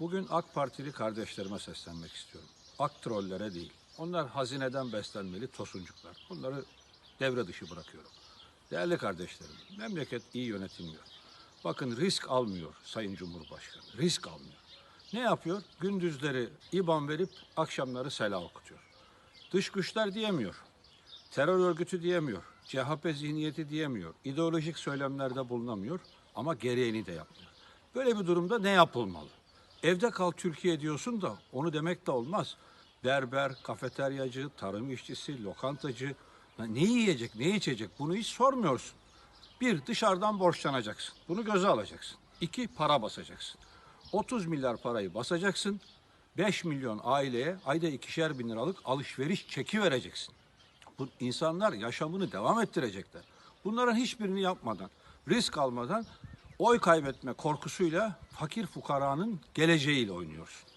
Bugün AK Partili kardeşlerime seslenmek istiyorum. AK trollere değil. Onlar hazineden beslenmeli tosuncuklar. Bunları devre dışı bırakıyorum. Değerli kardeşlerim, memleket iyi yönetilmiyor. Bakın risk almıyor Sayın Cumhurbaşkanı. Risk almıyor. Ne yapıyor? Gündüzleri İBAN verip akşamları sela okutuyor. Dış güçler diyemiyor. Terör örgütü diyemiyor. CHP zihniyeti diyemiyor. ideolojik söylemlerde bulunamıyor ama gereğini de yapmıyor. Böyle bir durumda ne yapılmalı? Evde kal Türkiye diyorsun da onu demek de olmaz. Berber, kafeteryacı, tarım işçisi, lokantacı ne yiyecek, ne içecek bunu hiç sormuyorsun. Bir, dışarıdan borçlanacaksın. Bunu göze alacaksın. İki, para basacaksın. 30 milyar parayı basacaksın. 5 milyon aileye ayda ikişer bin liralık alışveriş çeki vereceksin. Bu insanlar yaşamını devam ettirecekler. Bunların hiçbirini yapmadan, risk almadan oy kaybetme korkusuyla fakir fukaranın geleceğiyle oynuyorsun.